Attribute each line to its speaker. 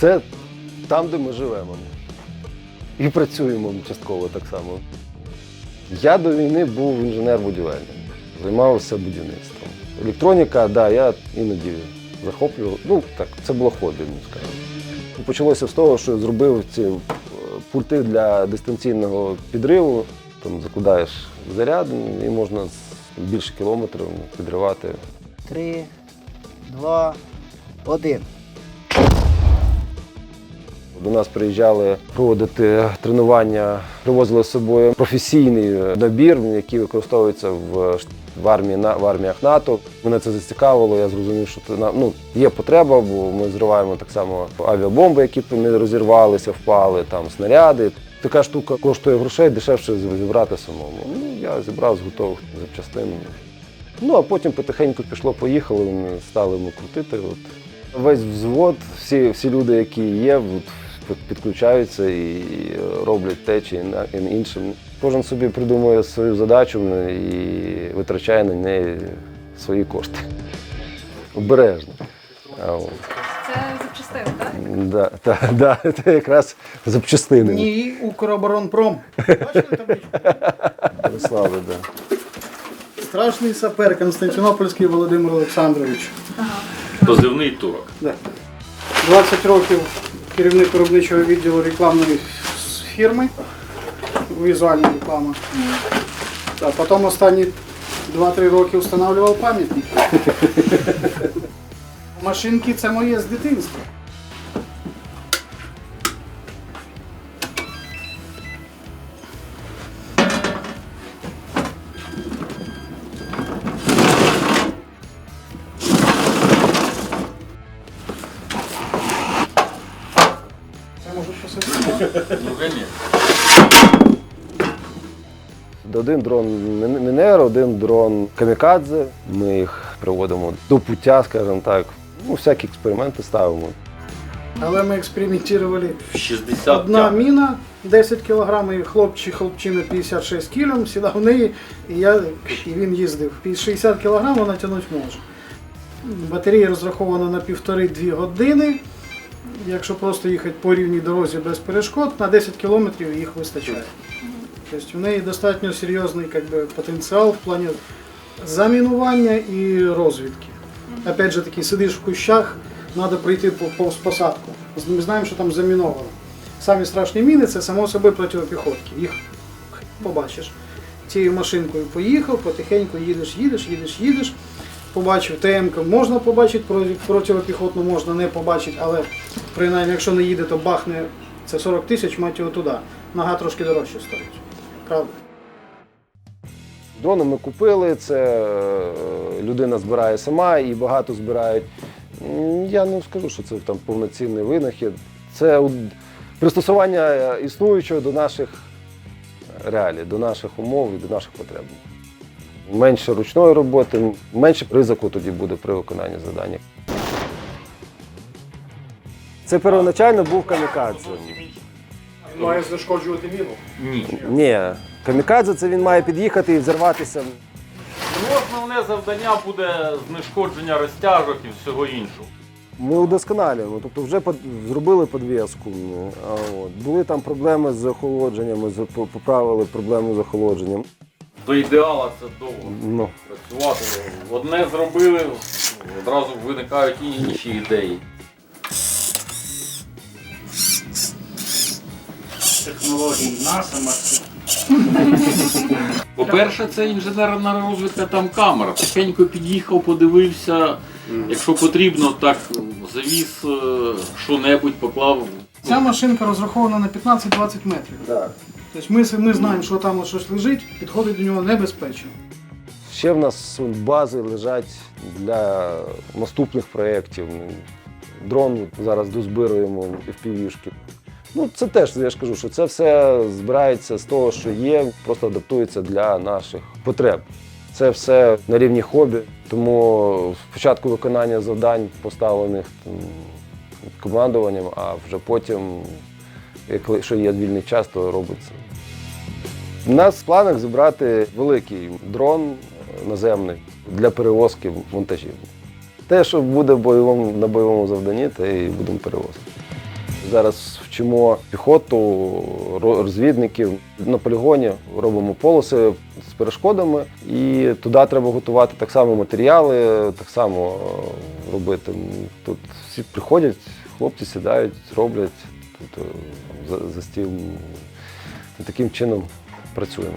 Speaker 1: Це там, де ми живемо. І працюємо частково так само. Я до війни був інженер-будівельник, займався будівництвом. Електроніка, да, я іноді захоплював. Ну так, це було хобі, ну скажімо. Почалося з того, що зробив ці е, пульти для дистанційного підриву. Там закладаєш заряд і можна більше кілометрів підривати.
Speaker 2: Три, два, один.
Speaker 1: До нас приїжджали проводити тренування, привозили з собою професійний набір, який використовується в, в, армії, в арміях НАТО. Мене це зацікавило, я зрозумів, що це, ну, є потреба, бо ми зриваємо так само авіабомби, які не розірвалися, впали, там снаряди. Така штука коштує грошей, дешевше зібрати самому. Ну, я зібрав з готових запчастин. Ну, а потім потихеньку пішло, поїхали, ми стали ми крутити. От. Весь взвод, всі, всі люди, які є, от, підключаються і роблять те чи іншим. Кожен собі придумує свою задачу ну, і витрачає на неї свої кошти. Обережно.
Speaker 3: Це запчастини, так?
Speaker 1: Да, та, да, це якраз запчастини.
Speaker 2: Ні, Укроборонпром. Бачили табличку?
Speaker 1: Прислали, да.
Speaker 2: Страшний сапер Константинопольський Володимир Олександрович.
Speaker 4: Позивний турок.
Speaker 2: Да. 20 років керівник виробничого відділу рекламної фірми, візуальна реклама. А потім останні 2-3 роки встановлював пам'ятник. Машинки це моє з дитинства. Це може посадити.
Speaker 4: Ну, конечно.
Speaker 1: Один дрон Мін- Мінер, один дрон Камікадзе. Ми їх приводимо до пуття, скажімо так. Ну, всякі експерименти ставимо.
Speaker 2: Але ми експериментували.
Speaker 4: 60
Speaker 2: Одна міна 10 кг, і хлопчик, хлопчина 56 кг, сідав в неї, і, я, і він їздив. 60 кг вона тягнути може. Батарея розрахована на 1,5-2 години. Якщо просто їхати по рівній дорозі без перешкод, на 10 км їх вистачає. Тобто в неї достатньо серйозний би, потенціал в плані замінування і розвідки. Опять же таки, сидиш в кущах, треба пройти по- повз посадку. Ми знаємо, що там заміновано. Самі страшні міни це само собою протипіхотки. Їх побачиш. Цією машинкою поїхав, потихеньку їдеш, їдеш, їдеш, їдеш. Побачив ТМ можна побачити, протипіхотну можна не побачити, але принаймні, якщо не їде, то бахне це 40 тисяч, мать його туди. Нога трошки дорожче стоїть. Правда?
Speaker 1: Дрони ми купили, це е, людина збирає сама і багато збирають. Я не скажу, що це там повноцінний винахід. Це пристосування е, існуючого до наших реалій, до наших умов і до наших потреб. Менше ручної роботи, менше ризику тоді буде при виконанні завдання. Це первоначально був камікадзе.
Speaker 5: Має знешкоджувати міну.
Speaker 4: Ні.
Speaker 1: Ні, камікадзе це він має під'їхати і взірватися.
Speaker 4: Ну, основне завдання буде знешкодження розтяжок і всього іншого.
Speaker 1: Ми удосконалюємо, тобто вже под- зробили подвіску. ну, А от. Були там проблеми з охолодженням, ми з- поправили проблему з охолодженням.
Speaker 4: До ідеала це довго
Speaker 1: Ну,
Speaker 4: працювати. Одне зробили, одразу виникають і інші ідеї.
Speaker 2: Технології НАСА, Марсі.
Speaker 4: По-перше, це інженерна розвідка там камера. Тихенько під'їхав, подивився. Якщо потрібно, так завіз е, що-небудь, поклав.
Speaker 2: Ця машинка розрахована на 15-20 метрів.
Speaker 1: так.
Speaker 2: Тобто ми, ми знаємо, що там щось лежить, підходить до нього небезпечно.
Speaker 1: Ще в нас бази лежать для наступних проєктів. Дрон зараз дозбируємо впівішки. Ну, це теж, я ж кажу, що це все збирається з того, що є, просто адаптується для наших потреб. Це все на рівні хобі, тому спочатку виконання завдань поставлених м, командуванням, а вже потім, якщо є вільний час, то робиться. У нас в планах зібрати великий дрон наземний для перевозки вантажів. Те, що буде бойовому, на бойовому завданні, те і будемо перевозити. Зараз вчимо піхоту, розвідників на полігоні, робимо полоси з перешкодами, і туди треба готувати так само матеріали, так само е, робити. Тут всі приходять, хлопці сідають, роблять тут е, за, за стіл. Таким чином працюємо.